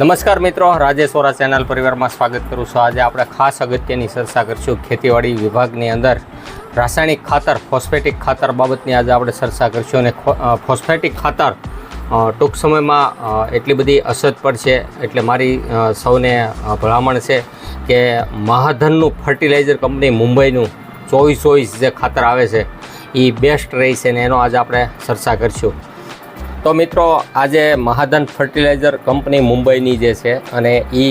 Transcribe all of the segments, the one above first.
નમસ્કાર મિત્રો રાજેશ્વરા ચેનલ પરિવારમાં સ્વાગત કરું છું. આજે આપણે ખાસ અગત્યની ચર્ચા કરીશું. ખેતીવાડી વિભાગની અંદર રાસાયણિક ખાતર, ફોસ્ફેટિક ખાતર બાબતની આજે આપણે ચર્ચા કરીશું અને ફોસ્ફેટિક ખાતર ટૂંક સમયમાં એટલી બધી અસર પડશે એટલે મારી સૌને ભલામણ છે કે મહાધનનું ફર્ટિલાઇઝર કંપની મુંબઈનું ચોવીસ ચોવીસ જે ખાતર આવે છે એ બેસ્ટ રહેશે ને એનો આજે આપણે ચર્ચા કરીશું. તો મિત્રો આજે મહાધન ફર્ટિલાઇઝર કંપની મુંબઈની જે છે અને એ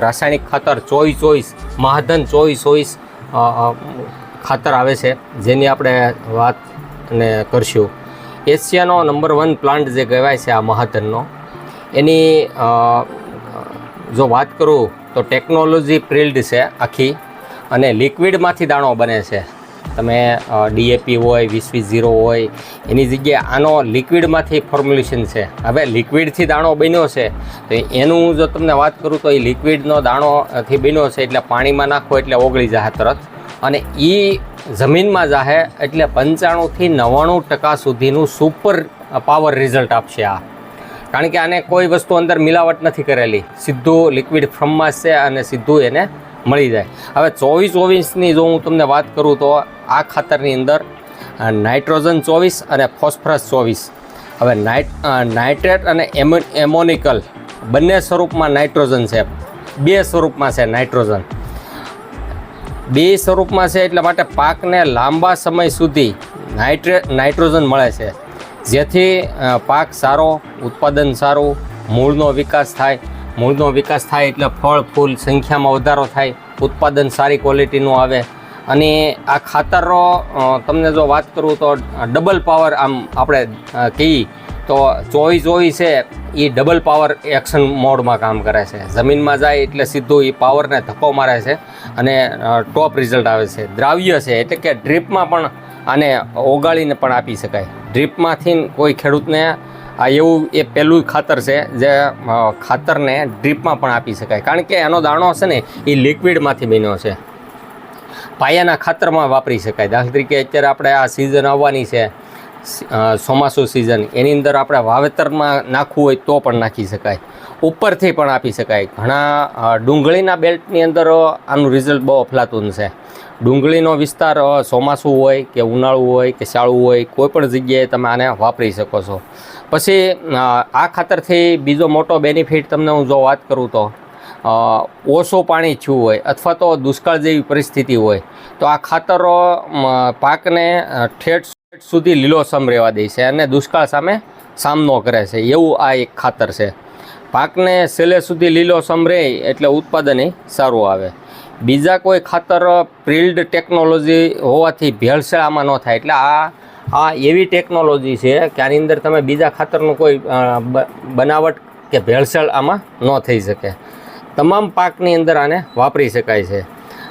રાસાયણિક ખાતર ચોઈ ચોઈસ મહાધન ચોઈ અ, ખાતર આવે છે જેની આપણે વાત ને કરશું. એશિયાનો નંબર વન પ્લાન્ટ જે કહેવાય છે આ મહાધનનો એની જો વાત કરું તો ટેકનોલોજી પ્રિલ્ડ છે આખી અને લિક્વિડમાંથી દાણો બને છે. તમે ડીએપી હોય વીસ વીસ ઝીરો હોય, એની જગ્યાએ આનો લિક્વિડમાંથી ફોર્મ્યુલેશન છે. હવે લિક્વિડથી દાણો બન્યો છે, તો એનું જો તમને વાત કરું તો એ લિક્વિડનો દાણોથી બન્યો છે એટલે પાણીમાં નાખો એટલે ઓગળી જાય તરત. અને એ જમીનમાં જાહે એટલે પંચાણુંથી નવ્વાણું ટકા સુધીનું સુપર પાવર રિઝલ્ટ આપશે આ. કારણ કે આને કોઈ વસ્તુ અંદર મિલાવટ નથી કરેલી. સીધું લિક્વિડ ફ્રમમાં છે અને સીધું એને મળી જાય. હવે ચોવીસ ઓવીસની જો હું તમને વાત કરું તો આ ખાતરની અંદર નાઇટ્રોજન ચોવીસ અને ફોસ્ફરસ ચોવીસ. હવે નાઇટ નાઇટ્રેટ અને એમો, એમોનિકલ બંને સ્વરૂપમાં નાઇટ્રોજન છે. બે સ્વરૂપમાં છે નાઇટ્રોજન. બે સ્વરૂપમાં છે એટલા માટે પાકને લાંબા સમય સુધી નાઇટ્રે, નાઇટ્રોજન મળે છે. જેથી પાક સારો, ઉત્પાદન સારું, મૂળનો વિકાસ થાય. મૂળનો વિકાસ થાય એટલે ફળ, ફૂલ સંખ્યામાં વધારો થાય. ઉત્પાદન સારી ક્વોલિટીનું આવે. અને આ ખાતરનો તમને જો વાત કરું તો ડબલ પાવર આમ આપણે કહીએ, તો ચોવીસ ચોવીસ છે એ ડબલ પાવર એક્શન મોડમાં કામ કરે છે. જમીનમાં જાય એટલે સીધું એ પાવરને ધક્કો મારે છે અને ટોપ રિઝલ્ટ આવે છે. દ્રાવ્ય છે એટલે કે ડ્રીપમાં પણ આને ઓગાળીને પણ આપી શકાય. ડ્રીપમાંથી કોઈ ખેડૂતને આ એવું એ પહેલું ખાતર છે જે ખાતરને ડ્રીપમાં પણ આપી શકાય. કારણ કે એનો દાણો છે ને એ લિક્વિડમાંથી બન્યો છે. પાયાના ખાતરમાં વાપરી શકાય. દાખલા તરીકે અત્યારે આપણે આ સિઝન આવવાની છે ચોમાસું સિઝન એની અંદર આપણે વાવેતરમાં નાખવું હોય તો પણ નાખી શકાય. ઉપરથી પણ આપી શકાય. ઘણા ડુંગળીના બેલ્ટની અંદર આનું રિઝલ્ટ બહુ અફલાતું છે. ડુંગળીનો વિસ્તાર ચોમાસું હોય કે ઉનાળું હોય કે શાળું હોય, કોઈ પણ જગ્યાએ તમે આને વાપરી શકો છો. પછી આ ખાતરથી બીજો મોટો બેનિફિટ તમને હું જો વાત કરું તો ઓછું પાણી થયું હોય અથવા તો દુષ્કાળ જેવી પરિસ્થિતિ હોય, તો આ ખાતરો પાકને ઠેઠ સુધી લીલોસમ રહેવા દે છે અને દુષ્કાળ સામે સામનો કરે છે. એવું આ એક ખાતર છે. પાકને છેલ્લે સુધી લીલોસમ રહે એટલે ઉત્પાદન સારું આવે. બીજા કોઈ ખાતર પ્રિલ્ડ ટેકનોલોજી હોવાથી ભેળસેળ આમાં ન થાય. એટલે આ આ એવી ટેકનોલોજી છે કે આની અંદર તમે બીજા ખાતરનું કોઈ બનાવટ કે ભેળસેળ આમાં ન થઈ શકે. તમામ પાકની અંદર આને વાપરી શકાય છે.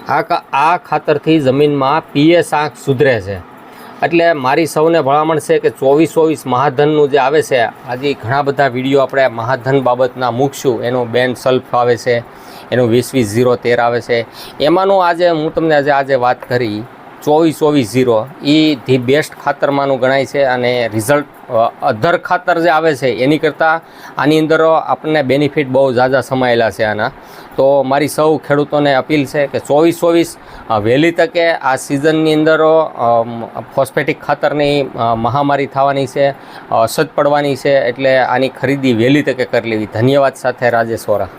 આ આ ખાતરથી જમીનમાં પીએસ આંખ સુધરે છે. એટલે મારી સૌને ભલામણ છે કે ચોવીસ ચોવીસ મહાધનનું જે આવે છે, આજે ઘણા બધા વીડિયો આપણે મહાધન બાબતના મૂકશું. એનું બેન સલ્ફ આવે છે, એનું વીસ વીસ ઝીરો તેર આવે છે. એમાંનું આજે હું તમને આજે આજે વાત કરી ચોવીસ ચોવીસ ઝીરો એ ધી બેસ્ટ ખાતરમાંનું ગણાય છે અને રિઝલ્ટ અધર ખાતર જે આવે છે, એની કરતાં આની અંદર આપણને બેનિફિટ બહુ ઝાઝા સમાયેલા છે આના. તો મારી સૌ ખેડૂતોને અપીલ છે કે ચોવીસ ચોવીસ વહેલી તકે આ સિઝનની અંદર ફોસ્ફેટિક ખાતરની મહામારી થવાની છે અછત પડવાની છે, એટલે આની ખરીદી વહેલી તકે કરી લેવી. ધન્યવાદ સાથે રાજેશ વોરા.